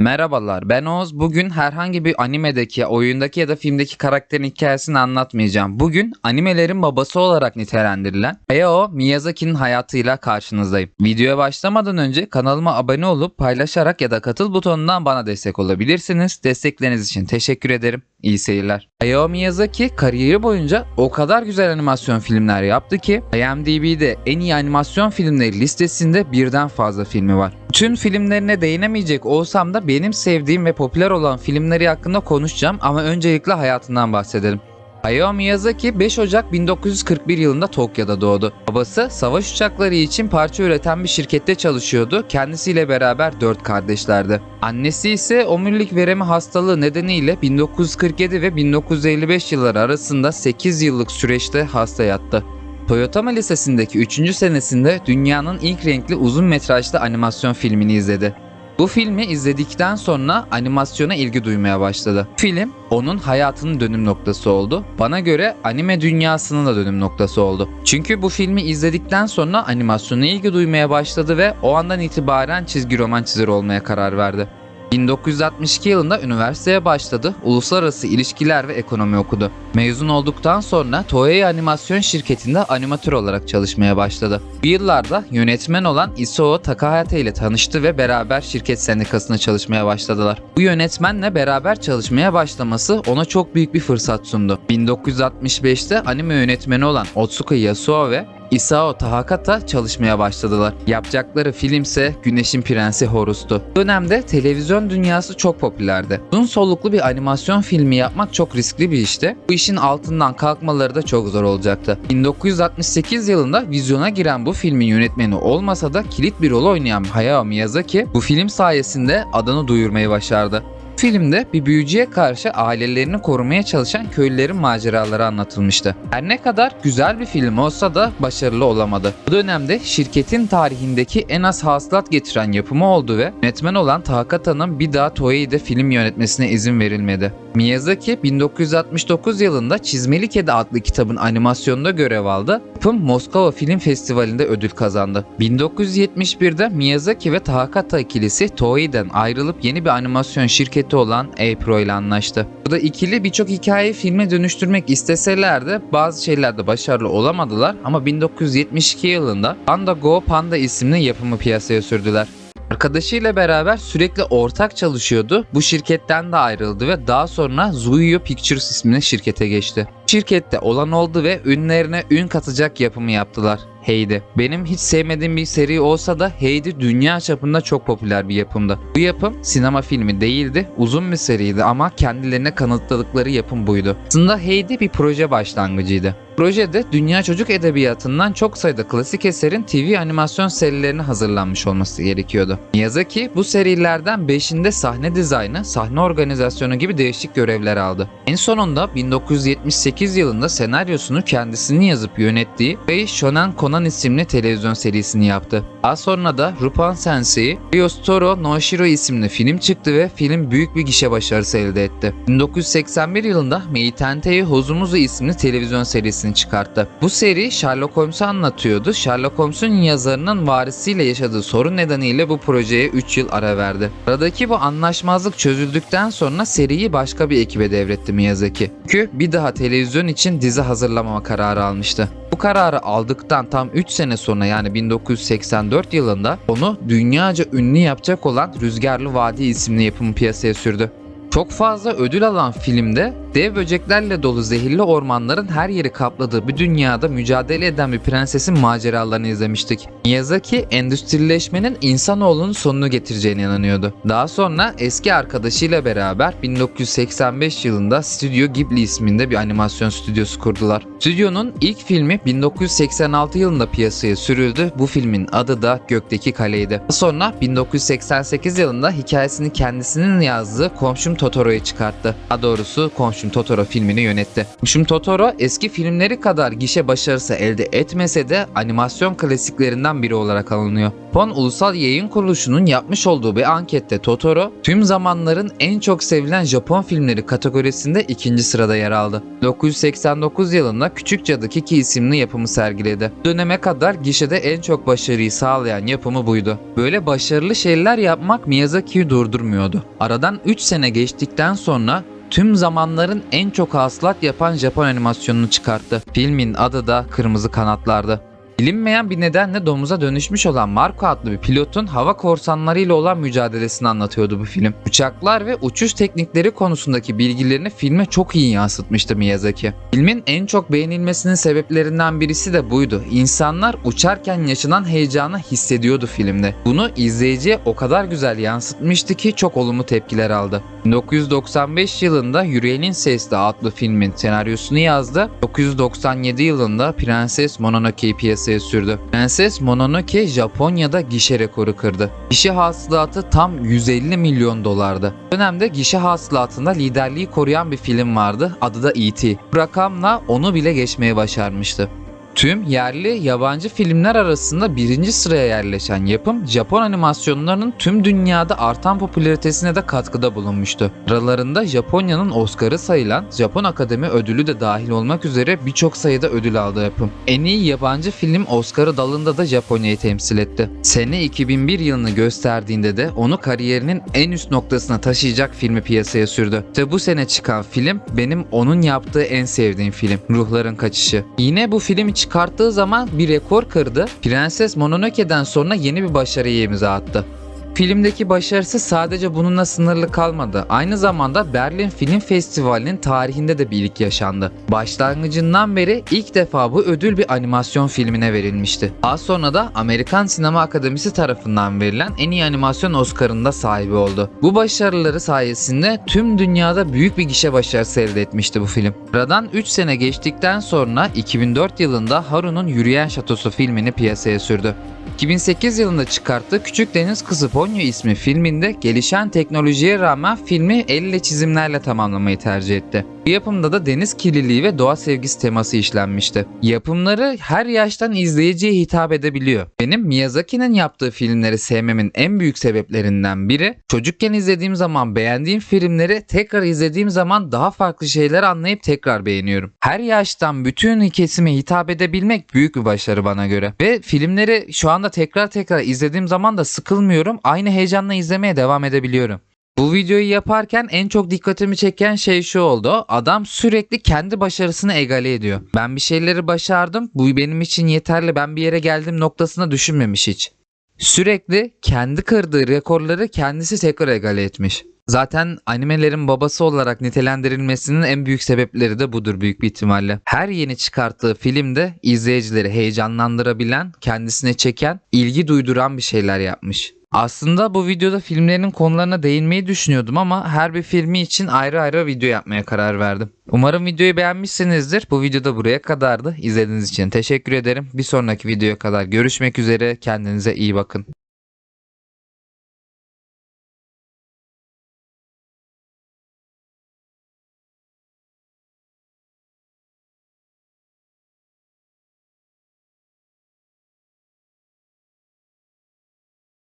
Merhabalar ben Oğuz. Bugün herhangi bir animedeki, oyundaki ya da filmdeki karakterin hikayesini anlatmayacağım. Bugün animelerin babası olarak nitelendirilen Hayao Miyazaki'nin hayatıyla karşınızdayım. Videoya başlamadan önce kanalıma abone olup paylaşarak ya da katıl butonundan bana destek olabilirsiniz. Destekleriniz için teşekkür ederim. İyi seyirler. Hayao Miyazaki kariyeri boyunca o kadar güzel animasyon filmler yaptı ki IMDb'de en iyi animasyon filmleri listesinde birden fazla filmi var. Tüm filmlerine değinemeyecek olsam da benim sevdiğim ve popüler olan filmleri hakkında konuşacağım ama öncelikle hayatından bahsedelim. Hayao Miyazaki 5 Ocak 1941 yılında Tokyo'da doğdu. Babası savaş uçakları için parça üreten bir şirkette çalışıyordu. Kendisiyle beraber 4 kardeşlerdi. Annesi ise omurilik veremi hastalığı nedeniyle 1947 ve 1955 yılları arasında 8 yıllık süreçte hasta yattı. Toyotama Lisesi'ndeki 3. senesinde dünyanın ilk renkli uzun metrajlı animasyon filmini izledi. Bu filmi izledikten sonra animasyona ilgi duymaya başladı. Film onun hayatının dönüm noktası oldu. Bana göre anime dünyasının da dönüm noktası oldu. Çünkü bu filmi izledikten sonra animasyona ilgi duymaya başladı ve o andan itibaren çizgi roman çizeri olmaya karar verdi. 1962 yılında üniversiteye başladı, uluslararası ilişkiler ve ekonomi okudu. Mezun olduktan sonra Toei Animasyon şirketinde animatör olarak çalışmaya başladı. Bu yıllarda yönetmen olan Isao Takahata ile tanıştı ve beraber şirket sendikasında çalışmaya başladılar. Bu yönetmenle beraber çalışmaya başlaması ona çok büyük bir fırsat sundu. 1965'te anime yönetmeni olan Otsuka Yasuo ve Isao Tahakata çalışmaya başladılar. Yapacakları filmse Güneşin Prensi Horus'tu. Dönemde televizyon dünyası çok popülerdi. Uzun soluklu bir animasyon filmi yapmak çok riskli bir işti. Bu işin altından kalkmaları da çok zor olacaktı. 1968 yılında vizyona giren bu filmin yönetmeni olmasa da kilit bir rol oynayan Hayao Miyazaki bu film sayesinde adını duyurmayı başardı. Filmde bir büyücüye karşı ailelerini korumaya çalışan köylülerin maceraları anlatılmıştı. Her ne kadar güzel bir film olsa da başarılı olamadı. Bu dönemde şirketin tarihindeki en az hasılat getiren yapımı oldu ve yönetmen olan Takata'nın bir daha Toei'de film yönetmesine izin verilmedi. Miyazaki 1969 yılında Çizmeli Kedi adlı kitabın animasyonunda görev aldı. Yapım Moskova Film Festivali'nde ödül kazandı. 1971'de Miyazaki ve Takata ikilisi Toei'den ayrılıp yeni bir animasyon şirketi olan A-Pro ile anlaştı. Burada ikili birçok hikayeyi filme dönüştürmek isteseler de bazı şeylerde başarılı olamadılar ama 1972 yılında Panda Go Panda isimli yapımı piyasaya sürdüler. Arkadaşıyla beraber sürekli ortak çalışıyordu. Bu şirketten de ayrıldı ve daha sonra Zuiyo Pictures isimli şirkete geçti. Şirkette olan oldu ve ünlerine ün katacak yapımı yaptılar. Heidi. Benim hiç sevmediğim bir seri olsa da Heidi dünya çapında çok popüler bir yapımdı. Bu yapım sinema filmi değildi, uzun bir seriydi ama kendilerine kanıtladıkları yapım buydu. Aslında Heidi bir proje başlangıcıydı. Projede dünya çocuk edebiyatından çok sayıda klasik eserin TV animasyon serilerine hazırlanmış olması gerekiyordu. Miyazaki bu serilerden 5'inde sahne dizaynı, sahne organizasyonu gibi değişik görevler aldı. En sonunda 1978 yılında senaryosunu kendisinin yazıp yönettiği ve Shonen Conan isimli televizyon serisini yaptı. Daha sonra da Rupan Sensei, Ryostoro no Shiro isimli film çıktı ve film büyük bir gişe başarısı elde etti. 1981 yılında Meitentei Hozumuzu isimli televizyon serisini çıkarttı. Bu seri Sherlock Holmes'u anlatıyordu. Sherlock Holmes'un yazarının varisiyle yaşadığı sorun nedeniyle bu projeye 3 yıl ara verdi. Aradaki bu anlaşmazlık çözüldükten sonra seriyi başka bir ekibe devretti Miyazaki. Çünkü bir daha televizyon için dizi hazırlamama kararı almıştı. Bu kararı aldıktan tam 3 sene sonra yani 1984 yılında onu dünyaca ünlü yapacak olan Rüzgarlı Vadi isimli yapımı piyasaya sürdü. Çok fazla ödül alan filmde dev böceklerle dolu zehirli ormanların her yeri kapladığı bir dünyada mücadele eden bir prensesin maceralarını izlemiştik. Miyazaki endüstrileşmenin insanoğlunun sonunu getireceğine inanıyordu. Daha sonra eski arkadaşıyla beraber 1985 yılında Studio Ghibli isminde bir animasyon stüdyosu kurdular. Stüdyonun ilk filmi 1986 yılında piyasaya sürüldü. Bu filmin adı da Gökteki Kale'ydi. Daha Sonra 1988 yılında hikayesini kendisinin yazdığı Komşum Totoro'yu çıkarttı. Daha doğrusu Komşum Muşum Totoro filmini yönetti. Muşum Totoro eski filmleri kadar gişe başarısı elde etmese de animasyon klasiklerinden biri olarak alınıyor. Pon Ulusal Yayın Kuruluşu'nun yapmış olduğu bir ankette Totoro tüm zamanların en çok sevilen Japon filmleri kategorisinde ikinci sırada yer aldı. 1989 yılında Küçük Cadı Kiki isimli yapımı sergiledi. Döneme kadar gişede en çok başarıyı sağlayan yapımı buydu. Böyle başarılı şeyler yapmak Miyazaki'yi durdurmuyordu. Aradan 3 sene geçtikten sonra tüm zamanların en çok hasılat yapan Japon animasyonunu çıkarttı. Filmin adı da Kırmızı Kanatlardı. Bilinmeyen bir nedenle domuza dönüşmüş olan Marco adlı bir pilotun hava korsanlarıyla olan mücadelesini anlatıyordu bu film. Uçaklar ve uçuş teknikleri konusundaki bilgilerini filme çok iyi yansıtmıştı Miyazaki. Filmin en çok beğenilmesinin sebeplerinden birisi de buydu. İnsanlar uçarken yaşanan heyecanı hissediyordu filmde. Bunu izleyiciye o kadar güzel yansıtmıştı ki çok olumlu tepkiler aldı. 1995 yılında Yüreğinin Sesli adlı filmin senaryosunu yazdı. 1997 yılında Prenses Mononoke'yi piyasaya sürdü. Prenses Mononoke Japonya'da gişe rekoru kırdı. Gişe hasılatı tam 150 milyon dolardı. Dönemde gişe hasılatında liderliği koruyan bir film vardı. Adı da E.T. Bu rakamla onu bile geçmeye başarmıştı. Tüm yerli yabancı filmler arasında birinci sıraya yerleşen yapım Japon animasyonlarının tüm dünyada artan popülaritesine de katkıda bulunmuştu. Aralarında Japonya'nın Oscar'ı sayılan Japon Akademi Ödülü de dahil olmak üzere birçok sayıda ödül aldı yapım. En iyi yabancı film Oscar'ı dalında da Japonya'yı temsil etti. Sene 2001 yılını gösterdiğinde de onu kariyerinin en üst noktasına taşıyacak filmi piyasaya sürdü. İşte bu sene çıkan film benim onun yaptığı en sevdiğim film. Ruhların Kaçışı. Yine bu filmi çıkarttığı zaman bir rekor kırdı. Prenses Mononoke'den sonra yeni bir başarıya imza attı. Filmdeki başarısı sadece bununla sınırlı kalmadı. Aynı zamanda Berlin Film Festivali'nin tarihinde de bir ilk yaşandı. Başlangıcından beri ilk defa bu ödül bir animasyon filmine verilmişti. Daha sonra da Amerikan Sinema Akademisi tarafından verilen en iyi animasyon Oscar'ında sahibi oldu. Bu başarıları sayesinde tüm dünyada büyük bir gişe başarısı elde etmişti bu film. Aradan 3 sene geçtikten sonra 2004 yılında Haru'nun Yürüyen Şatosu filmini piyasaya sürdü. 2008 yılında çıkarttığı Küçük Deniz Kızı Ponyo ismi filminde gelişen teknolojiye rağmen filmi elle çizimlerle tamamlamayı tercih etti. Bu yapımda da deniz kirliliği ve doğa sevgisi teması işlenmişti. Yapımları her yaştan izleyiciye hitap edebiliyor. Benim Miyazaki'nin yaptığı filmleri sevmemin en büyük sebeplerinden biri çocukken izlediğim zaman beğendiğim filmleri tekrar izlediğim zaman daha farklı şeyler anlayıp tekrar beğeniyorum. Her yaştan bütün kesime hitap edebilmek büyük bir başarı bana göre. Ve filmleri şu anda tekrar tekrar izlediğim zaman da sıkılmıyorum. Aynı heyecanla izlemeye devam edebiliyorum. Bu videoyu yaparken en çok dikkatimi çeken şey şu oldu. Adam sürekli kendi başarısını egale ediyor. Ben bir şeyleri başardım. Bu benim için yeterli. Ben bir yere geldim noktasına düşünmemiş hiç. Sürekli kendi kırdığı rekorları kendisi tekrar egale etmiş. Zaten animelerin babası olarak nitelendirilmesinin en büyük sebepleri de budur büyük bir ihtimalle. Her yeni çıkarttığı filmde izleyicileri heyecanlandırabilen, kendisine çeken, ilgi duyduran bir şeyler yapmış. Aslında bu videoda filmlerin konularına değinmeyi düşünüyordum ama her bir filmi için ayrı ayrı video yapmaya karar verdim. Umarım videoyu beğenmişsinizdir. Bu videoda buraya kadardı. İzlediğiniz için teşekkür ederim. Bir sonraki videoya kadar görüşmek üzere. Kendinize iyi bakın.